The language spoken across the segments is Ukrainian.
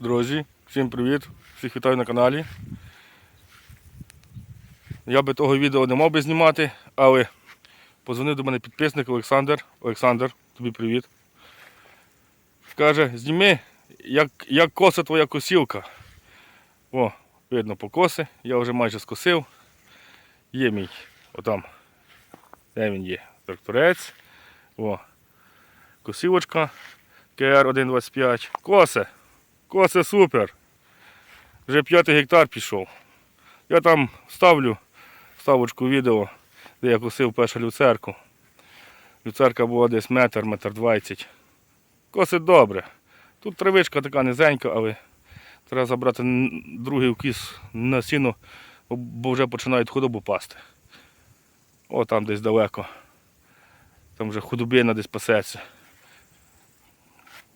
Друзі, всім привіт! Всіх вітаю на каналі. Я би того відео не мав би знімати, але позвонив до мене підписник Олександр. Олександр, тобі привіт. Каже, зніми, як, як коса твоя косілка. О, видно покоси, я вже майже скосив. Є мій, отам. Де він є? Тракторець. О, косілочка КР-125. Косе. Косе супер. Вже п'ятий гектар пішов. Я там ставлю вставочку відео, де я косив першу люцерку. Люцерка була десь метр, метр двадцять. Косить добре. Тут травичка така низенька, але треба забрати другий вкіс на сіно, бо вже починають худобу пасти. О, там десь далеко. Там вже худобина десь пасеться.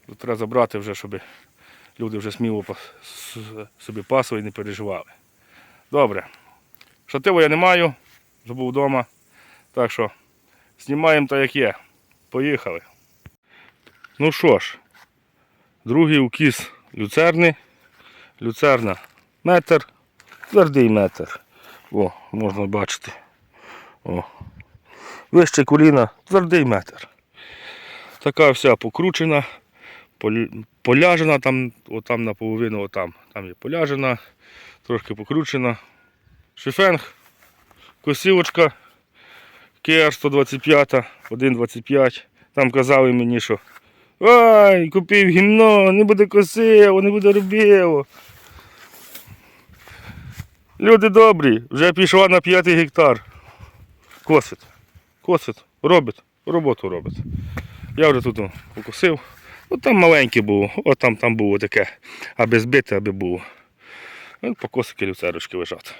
Тут треба забрати вже, щоб люди вже сміло собі пасли і не переживали. Добре. Шатило я не маю, забув вдома. Так що знімаємо так, як є. Поїхали. Ну що ж, другий укіс люцерни. Люцерна метр, твердий метр. О, можна бачити. О. Вище коліна, твердий метр. Така вся покручена, поляжена там, отам наполовину, отам. Там є поляжена, трошки покручена. Шифенг, косілочка KR 125, 1,25. Там казали мені, що Ай, купив гімно, не буде косило, не буде робило. Люди добрі, вже пішла на п'ятий гектар. Косить. Косить, робить, роботу робить. Я вже тут покосив. От там маленьке було, от там, там було таке, аби збити, аби було. От покосики люцерочки лежать.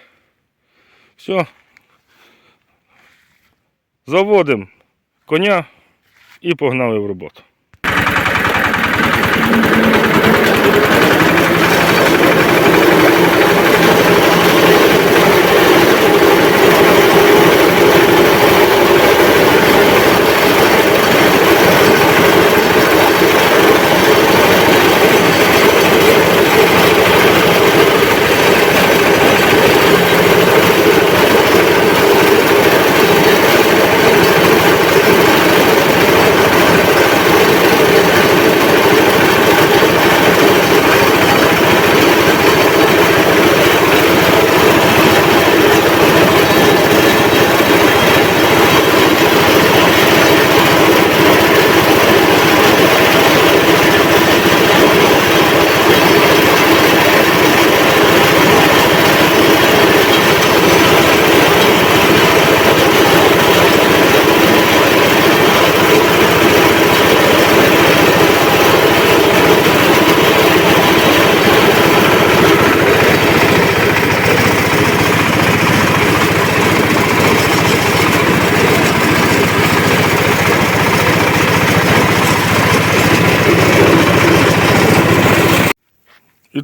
Все. Заводимо коня і погнали в роботу.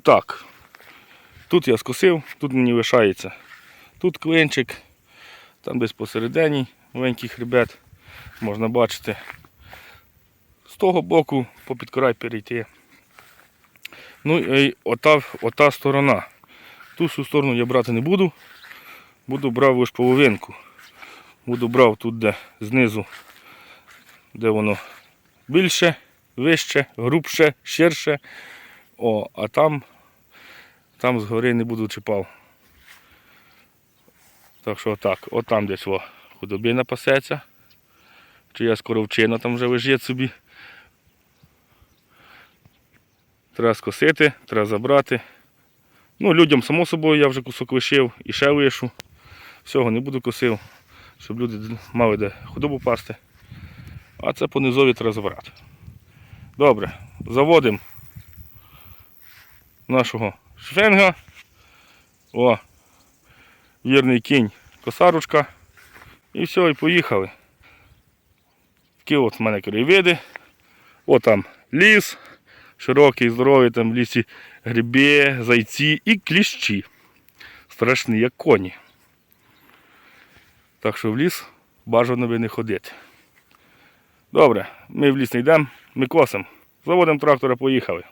Так, тут я скосив, тут мені лишається. Тут клинчик, там десь посередині маленький хребет, можна бачити. З того боку попід край перейти. Ну і ота, ота сторона. Ту сторону я брати не буду. Буду брав лише половинку. Буду брав тут, де знизу, де воно більше, вище, грубше, ширше. О, а там, там згори не буду чіпав. Так що отак, от там десь о, худобина пасеться. Чи я скоровчина там вже лежить собі. Треба скосити, треба забрати. Ну, людям, само собою, я вже кусок лишив і ще лишу. Всього не буду косив, щоб люди мали де худобу пасти. А це по низові треба забрати. Добре, заводимо нашого шфенга. О, вірний кінь, косарочка. І все, і поїхали. Такі от в мене краєвиди. О там ліс, широкий, здоровий, там в лісі гриби, зайці і кліщі. Страшні, як коні. Так що в ліс бажано би не ходити. Добре, ми в ліс не йдемо, ми косимо. Заводимо трактора, поїхали.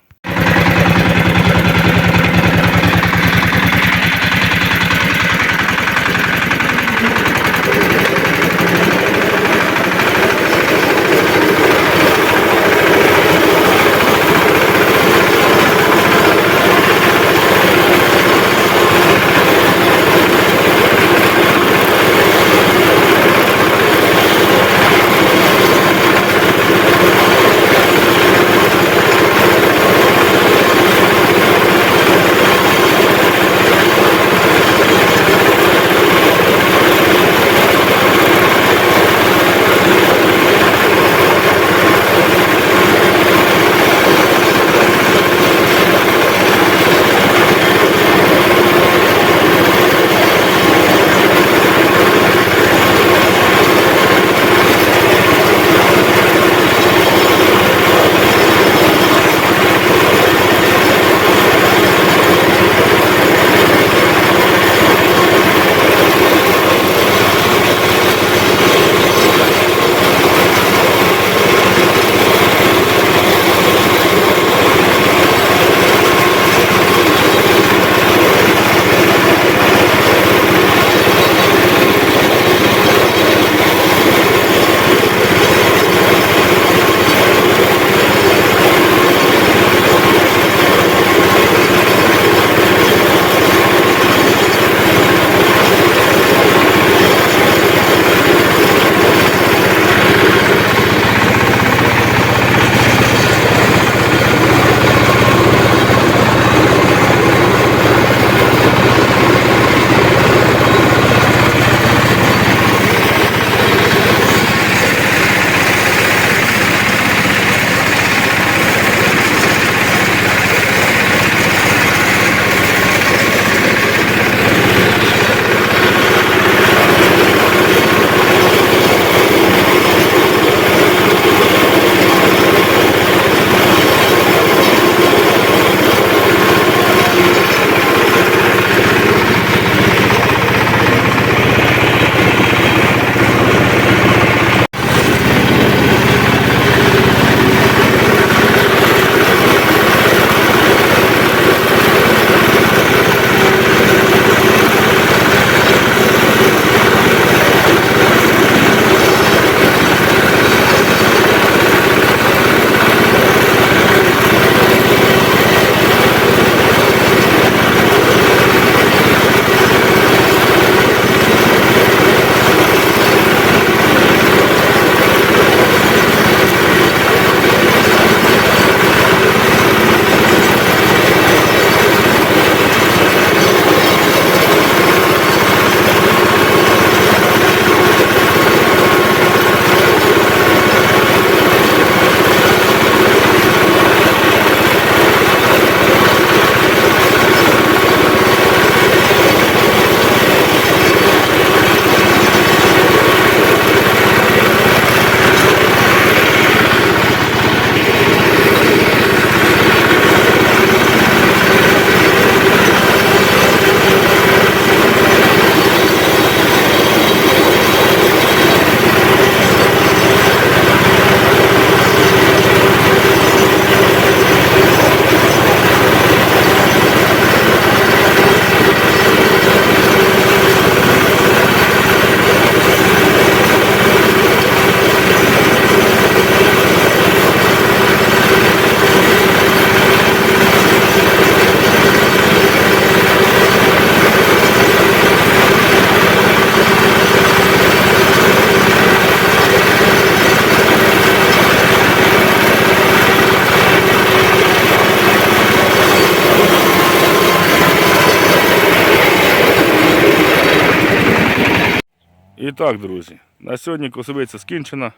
І так, друзі, на сьогодні косовиця скінчена.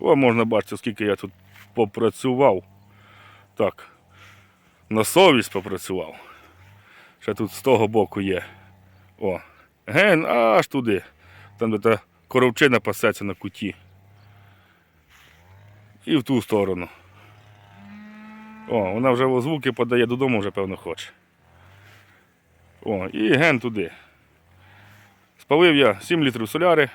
О, можна бачити, скільки я тут попрацював. Так, на совість попрацював. Ще тут з того боку є. О, ген аж туди. Там де та коровчина пасеться на куті. І в ту сторону. О, вона вже звуки подає додому, вже певно хоче. О, і ген туди. Спалив я 7 літрів соляри.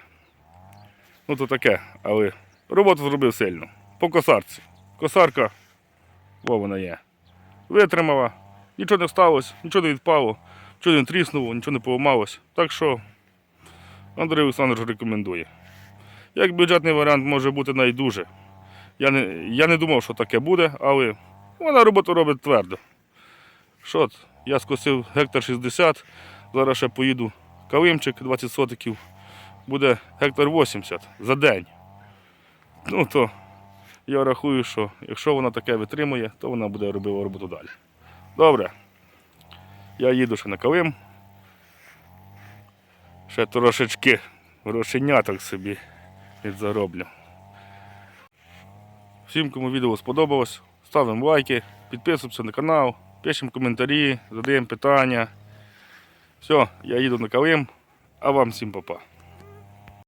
Ну то таке, але роботу зробив сильно. По косарці. Косарка, о, вона є. Витримала, нічого не сталося, нічого не відпало, нічого не тріснуло, нічого не поламалось. Так що Андрій Олександрович рекомендує. Як бюджетний варіант може бути найдуже. Я не, я не думав, що таке буде, але вона роботу робить твердо. Що, я скосив гектар 60, зараз ще поїду калимчик 20 сотиків, буде гектар 80 за день. Ну то я рахую, що якщо вона таке витримує, то вона буде робити роботу далі. Добре. Я їду ще на калим. Ще трошечки грошеняток собі підзароблю. Всім, кому відео сподобалось, ставимо лайки, підписуємося на канал, пишемо коментарі, задаємо питання. Все, я їду на калим, а вам всім па-па.